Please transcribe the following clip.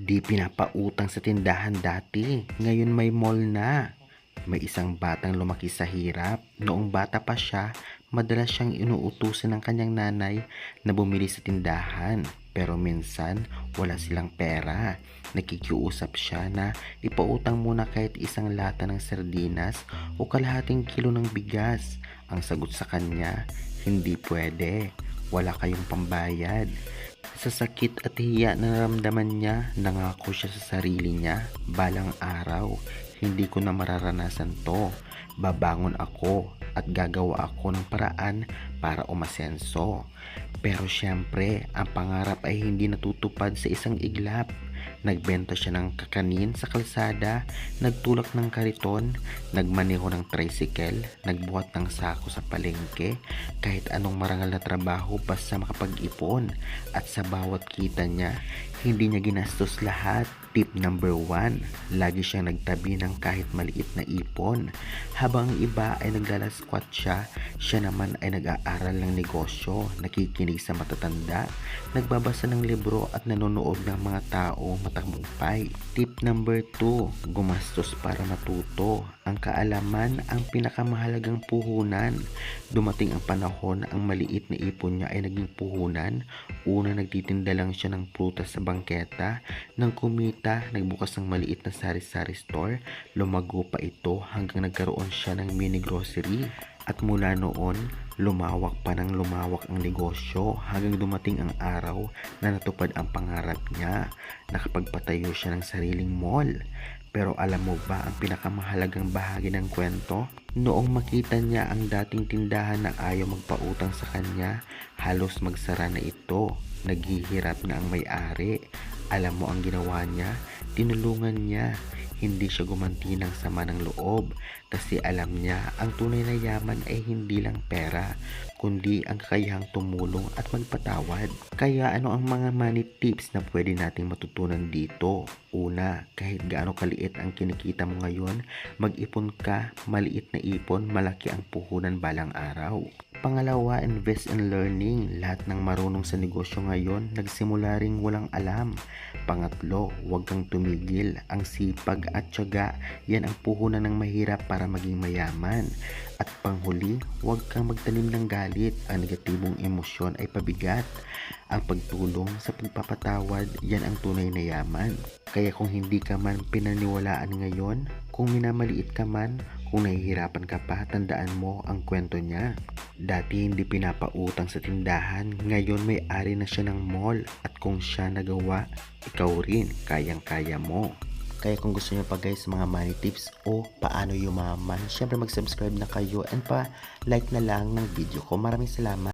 Di pinapautang sa tindahan dati. Ngayon may mall na. May isang batang lumaki sa hirap. Noong bata pa siya, madalas siyang inuutusan ng kanyang nanay na bumili sa tindahan. Pero minsan, wala silang pera. Nakikiusap siya na ipautang muna kahit isang lata ng sardinas o kalahating kilo ng bigas. Ang sagot sa kanya, hindi pwede. Wala kayong pambayad. Sa sakit at hiya na naramdaman niya, nangako siya sa sarili niya, balang araw, hindi ko na mararanasan to. Babangon ako at gagawa ako ng paraan para umasenso. Pero syempre, ang pangarap ay hindi natutupad sa isang iglap. Nagbenta siya ng kakanin sa kalsada, nagtulak ng kariton, nagmaneho ng tricycle, nagbuhat ng sako sa palengke, kahit anong marangal na trabaho basta makapag-ipon. At sa bawat kita niya, hindi niya ginastos lahat. Tip number one, lagi siyang nagtabi ng kahit maliit na ipon. Habang ang iba ay naglalaskwat siya, siya naman ay nag-aaral ng negosyo, nakikinig sa matatanda, nagbabasa ng libro at nanonood ng mga tao matagumpay. Tip number 2, gumastos para matuto. Ang kaalaman ang pinakamahalagang puhunan. Dumating ang panahon ang maliit na ipon niya ay naging puhunan. Una nagtitinda lang siya ng prutas sa bangketa. Nang kumita, nagbukas ng maliit na sari-sari store. Lumago pa ito hanggang nagkaroon siya ng mini grocery. At mula noon, lumawak pa ng lumawak ang negosyo hanggang dumating ang araw na natupad ang pangarap niya. Nakapagpatayo siya ng sariling mall. Pero alam mo ba ang pinakamahalagang bahagi ng kwento? Noong makita niya ang dating tindahan na ayaw magpautang sa kanya, halos magsara na ito. Naghihirap na ang may-ari. Alam mo ang ginawa niya? Tinulungan niya. Hindi siya gumanti ng sama ng loob kasi alam niya ang tunay na yaman ay hindi lang pera kundi ang kakayahang tumulong at magpatawad. Kaya ano ang mga money tips na pwede nating matutunan dito? Una, kahit gaano kaliit ang kinikita mo ngayon, mag-ipon ka, maliit na ipon, malaki ang puhunan balang araw. Pangalawa, invest in learning. Lahat ng marunong sa negosyo ngayon, nagsimula ring walang alam. Pangatlo, huwag kang tumigil. Ang sipag at tiyaga, yan ang puhunan ng mahirap para maging mayaman. At panghuli, huwag kang magtanim ng galit. Ang negatibong emosyon ay pabigat. Ang pagtulong sa pagpapatawad, yan ang tunay na yaman. Kaya kung hindi ka man pinaniwalaan ngayon, kung minamaliit ka man, kung nahihirapan ka pa, tandaan mo ang kwento niya. Dati hindi pinapautang sa tindahan, ngayon may ari na siya ng mall at kung siya nagawa, ikaw rin, kayang-kaya mo. Kaya kung gusto nyo pa guys mga money tips o paano yumaman, syempre mag-subscribe na kayo and pa like na lang ng video ko. Maraming salamat.